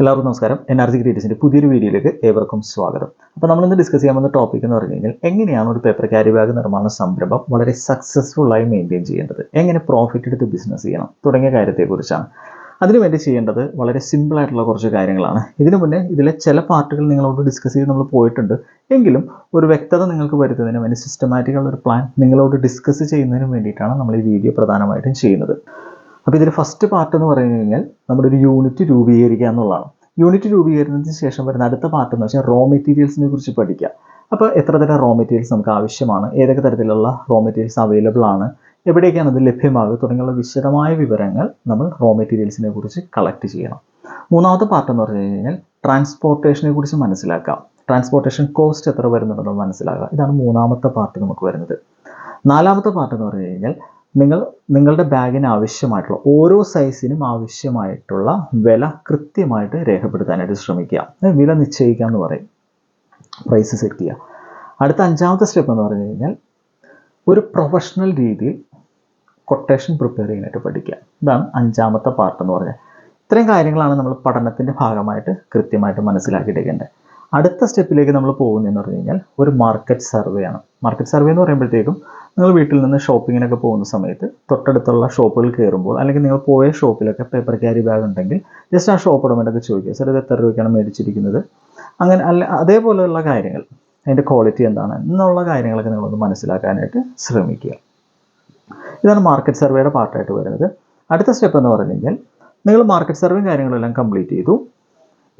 എല്ലാവർക്കും നമസ്കാരം. N R G ക്രിയേറ്റീവ്സിന്റെ പുതിയൊരു വീഡിയോയിലേക്ക് ഏവർക്കും സ്വാഗതം. അപ്പോൾ നമ്മൾ ഇന്ന് ഡിസ്കസ് ചെയ്യാൻ വന്ന ടോപ്പിക് എന്ന് പറഞ്ഞു കഴിഞ്ഞാൽ എങ്ങനെയാണ് ഒരു പേപ്പർ ക്യാരി ബാഗ് നിർമ്മാണ സംരംഭം വളരെ സക്സസ്ഫുൾ ആയി മെയിന്റെയിൻ ചെയ്യേണ്ടത്? എങ്ങനെ പ്രോഫിറ്റ് എടുത്ത് ബിസിനസ് ചെയ്യണം? തുടങ്ങിയ കാര്യത്തെക്കുറിച്ചാണ്. അതിനുവേണ്ടി ചെയ്യേണ്ടത് വളരെ സിമ്പിളായിട്ടുള്ള കുറച്ച് കാര്യങ്ങളാണ്. ഇതിനു മുന്നേ ഇതിലെ ചില പാർട്ടുകൾ നിങ്ങളോട് ഡിസ്കസ് ചെയ്ത് നമ്മൾ പോയിട്ടുണ്ട്. എങ്കിലും ഒരു വ്യക്തത നിങ്ങൾക്ക് വരുത്തുന്നതിന് വേണ്ടി സിസ്റ്റമാറ്റിക്കുള്ള ഒരു പ്ലാൻ നിങ്ങളോട് ഡിസ്കസ് ചെയ്യുന്നതിനും വേണ്ടിയിട്ടാണ് നമ്മൾ ഈ വീഡിയോ പ്രധാനമായിട്ടും ചെയ്യുന്നത്. അപ്പോൾ ഇതിൽ ഫസ്റ്റ് പാർട്ട് എന്ന് പറഞ്ഞു കഴിഞ്ഞാൽ നമ്മുടെ ഒരു യൂണിറ്റ് രൂപീകരിക്കുക എന്നുള്ളതാണ്. യൂണിറ്റ് രൂപീകരണത്തിന് ശേഷം വരുന്ന അടുത്ത പാർട്ട് എന്ന് വെച്ചാൽ റോ മെറ്റീരിയൽസിനെ കുറിച്ച് പഠിക്കുക. അപ്പോൾ എത്ര തരം റോ മെറ്റീരിയൽസ് നമുക്ക് ആവശ്യമാണ്? ഏതൊക്കെ തരത്തിലുള്ള റോ മെറ്റീരിയൽസ് അവൈലബിൾ ആണ്? എവിടേക്കാണ് അത് ലഭ്യമാകുക? തുടങ്ങിയുള്ള വിശദമായ വിവരങ്ങൾ നമ്മൾ റോ മെറ്റീരിയൽസിനെ കുറിച്ച് കളക്ട് ചെയ്യണം. മൂന്നാമത്തെ പാർട്ട് എന്ന് പറഞ്ഞു കഴിഞ്ഞാൽ ട്രാൻസ്പോർട്ടേഷനെ കുറിച്ച് മനസ്സിലാക്കാം. ട്രാൻസ്പോർട്ടേഷൻ കോസ്റ്റ് എത്ര വരുന്നുണ്ടെന്ന് മനസ്സിലാക്കുക ഇതാണ് മൂന്നാമത്തെ പാർട്ട് നമുക്ക് വരുന്നത്. നാലാമത്തെ പാർട്ട് എന്ന് പറഞ്ഞു കഴിഞ്ഞാൽ നിങ്ങൾ നിങ്ങളുടെ ബാഗിന് ആവശ്യമായിട്ടുള്ള ഓരോ സൈസിനും ആവശ്യമായിട്ടുള്ള വില കൃത്യമായിട്ട് രേഖപ്പെടുത്താനായിട്ട് ശ്രമിക്കുക. വില നിശ്ചയിക്കുക എന്ന് പറയും. പ്രൈസ് സെറ്റ് ചെയ്യുക. അടുത്ത അഞ്ചാമത്തെ സ്റ്റെപ്പ് എന്ന് പറഞ്ഞു കഴിഞ്ഞാൽ ഒരു പ്രൊഫഷണൽ രീതിയിൽ കൊട്ടേഷൻ പ്രിപ്പയർ ചെയ്യാനായിട്ട് പഠിക്കുക. ഇതാണ് അഞ്ചാമത്തെ പാർട്ട് എന്ന് പറഞ്ഞാൽ ഇത്രയും കാര്യങ്ങളാണ് നമ്മൾ പഠനത്തിന്റെ ഭാഗമായിട്ട് കൃത്യമായിട്ട് മനസ്സിലാക്കിയിട്ടേക്കേണ്ടത് അടുത്ത സ്റ്റെപ്പിലേക്ക് നമ്മൾ പോകുന്നതെന്ന് പറഞ്ഞു കഴിഞ്ഞാൽ ഒരു മാർക്കറ്റ് സർവേ ആണ്. മാർക്കറ്റ് സർവേ എന്ന് പറയുമ്പോഴത്തേക്കും നിങ്ങൾ വീട്ടിൽ നിന്ന് ഷോപ്പിങ്ങിനൊക്കെ പോകുന്ന സമയത്ത് തൊട്ടടുത്തുള്ള ഷോപ്പുകൾ കയറുമ്പോൾ അല്ലെങ്കിൽ നിങ്ങൾ പോയ ഷോപ്പിലൊക്കെ പേപ്പർ ക്യാരി ബാഗ് ഉണ്ടെങ്കിൽ ജസ്റ്റ് ആ ഷോപ്പ് ഉടമയൊക്കെ ചോദിക്കുക സാർ ഇത് എത്ര രൂപയ്ക്കാണ് മേടിച്ചിരിക്കുന്നത്? അങ്ങനെ അല്ല അതേപോലെയുള്ള കാര്യങ്ങൾ അതിന്റെ ക്വാളിറ്റി എന്താണ് എന്നുള്ള കാര്യങ്ങളൊക്കെ നിങ്ങളൊന്ന് മനസ്സിലാക്കാനായിട്ട് ശ്രമിക്കുക. ഇതാണ് മാർക്കറ്റ് സർവേയുടെ പാർട്ടായിട്ട് വരുന്നത്. അടുത്ത സ്റ്റെപ്പ് എന്ന് പറഞ്ഞു കഴിഞ്ഞാൽ നിങ്ങൾ മാർക്കറ്റ് സർവേയും കാര്യങ്ങളെല്ലാം കംപ്ലീറ്റ് ചെയ്തു.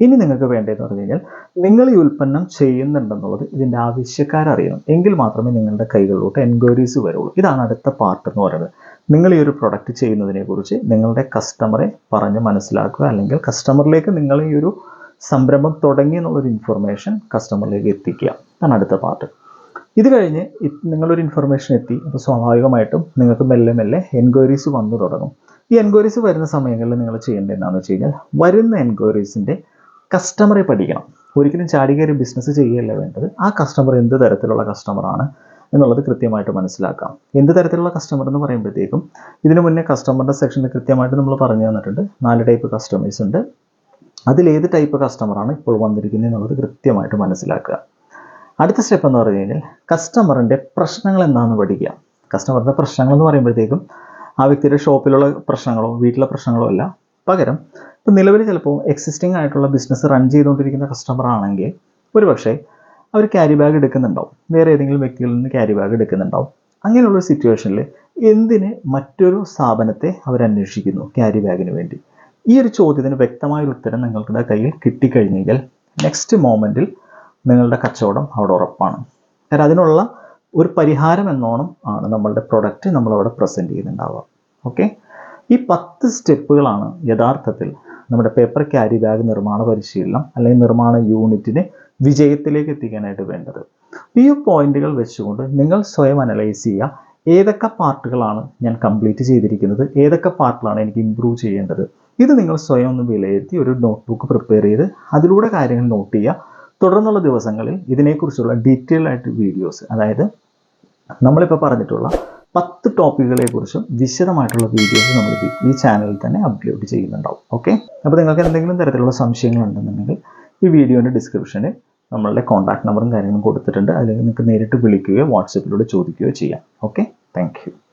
ഇനി നിങ്ങൾക്ക് വേണ്ടതെന്ന് പറഞ്ഞു കഴിഞ്ഞാൽ നിങ്ങൾ ഈ ഉൽപ്പന്നം ചെയ്യുന്നുണ്ടെന്നുള്ളത് ഇതിന്റെ ആവശ്യക്കാരറിയണം. എങ്കിൽ മാത്രമേ നിങ്ങളുടെ കൈകളിലോട്ട് എൻക്വയറീസ് വരുള്ളൂ. ഇതാണ് അടുത്ത പാർട്ട് എന്ന് പറയുന്നത്. നിങ്ങൾ ഈ ഒരു പ്രൊഡക്റ്റ് ചെയ്യുന്നതിനെക്കുറിച്ച് നിങ്ങളുടെ കസ്റ്റമറെ പറഞ്ഞ് മനസ്സിലാക്കുക. അല്ലെങ്കിൽ കസ്റ്റമറിലേക്ക് നിങ്ങൾ ഈ ഒരു സംരംഭം തുടങ്ങി എന്നുള്ളൊരു ഇൻഫർമേഷൻ കസ്റ്റമറിലേക്ക് എത്തിക്കുക. അതാണ് അടുത്ത പാർട്ട് ഇത് കഴിഞ്ഞ് നിങ്ങളൊരു ഇൻഫർമേഷൻ എത്തി. അപ്പോൾ സ്വാഭാവികമായിട്ടും നിങ്ങൾക്ക് മെല്ലെ മെല്ലെ എൻക്വയറീസ് വന്നു തുടങ്ങും. ഈ എൻക്വയറീസ് വരുന്ന സമയങ്ങളിൽ നിങ്ങൾ ചെയ്യേണ്ടത് എന്താണെന്ന് വെച്ച് കഴിഞ്ഞാൽ വരുന്ന എൻക്വയറീസിന്റെ കസ്റ്റമറെ പഠിക്കണം. ഒരിക്കലും ചാടി കയറി ബിസിനസ് ചെയ്യുകയല്ല വേണ്ടത്. ആ കസ്റ്റമർ എന്ത് തരത്തിലുള്ള കസ്റ്റമറാണ് എന്നുള്ളത് കൃത്യമായിട്ട് മനസ്സിലാക്കാം. എന്ത് തരത്തിലുള്ള കസ്റ്റമർ എന്ന് പറയുമ്പോഴത്തേക്കും ഇതിനു മുന്നേ കസ്റ്റമറിന്റെ സെക്ഷനിൽ കൃത്യമായിട്ട് നമ്മൾ പറഞ്ഞു തന്നിട്ടുണ്ട്. നാല് ടൈപ്പ് കസ്റ്റമേഴ്സ് ഉണ്ട്. അതിലേത് ടൈപ്പ് കസ്റ്റമറാണ് ഇപ്പോൾ വന്നിരിക്കുന്നത് എന്നുള്ളത് കൃത്യമായിട്ട് മനസ്സിലാക്കുക. അടുത്ത സ്റ്റെപ്പ് എന്ന് പറഞ്ഞു കഴിഞ്ഞാൽ കസ്റ്റമറിന്റെ പ്രശ്നങ്ങൾ എന്താണെന്ന് പഠിക്കുക. കസ്റ്റമറിന്റെ പ്രശ്നങ്ങൾ എന്ന് പറയുമ്പോഴത്തേക്കും ആ വ്യക്തിയുടെ ഷോപ്പിലുള്ള പ്രശ്നങ്ങളോ വീട്ടിലെ പ്രശ്നങ്ങളോ അല്ല പകരം ഇപ്പം നിലവിൽ ചിലപ്പോൾ എക്സിസ്റ്റിംഗ് ആയിട്ടുള്ള ബിസിനസ് റൺ ചെയ്തുകൊണ്ടിരിക്കുന്ന കസ്റ്റമർ ആണെങ്കിൽ ഒരുപക്ഷെ അവർ ക്യാരി ബാഗ് എടുക്കുന്നുണ്ടാവും. വേറെ ഏതെങ്കിലും വ്യക്തികളിൽ നിന്ന് ക്യാരി ബാഗ് എടുക്കുന്നുണ്ടാവും. അങ്ങനെയുള്ള സിറ്റുവേഷനിൽ എന്തിന് മറ്റൊരു സ്ഥാപനത്തെ അവരന്വേഷിക്കുന്നു ക്യാരി ബാഗിന് വേണ്ടി? ഈ ഒരു ചോദ്യത്തിന് വ്യക്തമായ ഉത്തരം നിങ്ങളുടെ കയ്യിൽ കിട്ടിക്കഴിഞ്ഞെങ്കിൽ നെക്സ്റ്റ് മോമെന്റിൽ നിങ്ങളുടെ കച്ചവടം അവിടെ ഉറപ്പാണ്. കാരണം അതിനുള്ള ഒരു പരിഹാരം എന്നോണം ആണ് നമ്മളുടെ പ്രൊഡക്റ്റ് നമ്മളവിടെ പ്രസന്റ് ചെയ്യുന്നുണ്ടാവുക. ഓക്കെ ഈ പത്ത് സ്റ്റെപ്പുകളാണ് യഥാർത്ഥത്തിൽ നമ്മുടെ പേപ്പർ ക്യാരി ബാഗ് നിർമ്മാണ പരിശീലനം അല്ലെങ്കിൽ നിർമ്മാണ യൂണിറ്റിനെ വിജയത്തിലേക്ക് എത്തിക്കാനായിട്ട് വേണ്ടത്. ഈ പോയിന്റുകൾ വെച്ചുകൊണ്ട് നിങ്ങൾ സ്വയം അനലൈസ് ചെയ്യുക. ഏതൊക്കെ പാർട്ടുകളാണ് ഞാൻ കംപ്ലീറ്റ് ചെയ്തിരിക്കുന്നത്? ഏതൊക്കെ പാർട്ടിലാണ് എനിക്ക് ഇമ്പ്രൂവ് ചെയ്യേണ്ടത്? ഇത് നിങ്ങൾ സ്വയം ഒന്ന് വിലയിരുത്തി ഒരു നോട്ട്ബുക്ക് പ്രിപ്പയർ ചെയ്ത് അതിലൂടെ കാര്യങ്ങൾ നോട്ട് ചെയ്യുക. തുടർന്നുള്ള ദിവസങ്ങളിൽ ഇതിനെക്കുറിച്ചുള്ള ഡീറ്റെയിൽ ആയിട്ട് വീഡിയോസ് അതായത് നമ്മളിപ്പോൾ പറഞ്ഞിട്ടുള്ള പത്ത് ടോപ്പിക്കുകളെ കുറിച്ചും വിശദമായിട്ടുള്ള വീഡിയോസ് നമ്മൾ ഈ- ചാനലിൽ തന്നെ അപ്ലോഡ് ചെയ്യുന്നുണ്ടാവും. ഓക്കെ അപ്പോൾ നിങ്ങൾക്ക് എന്തെങ്കിലും തരത്തിലുള്ള സംശയങ്ങൾ ഉണ്ടെന്നുണ്ടെങ്കിൽ ഈ വീഡിയോന്റെ ഡിസ്ക്രിപ്ഷനിൽ നമ്മളുടെ കോൺടാക്ട് നമ്പറും കാര്യങ്ങളും കൊടുത്തിട്ടുണ്ട്. അല്ലെങ്കിൽ നിങ്ങൾക്ക് നേരിട്ട് വിളിക്കുകയോ വാട്സപ്പിലൂടെ ചോദിക്കുകയോ ചെയ്യാം. Okay thank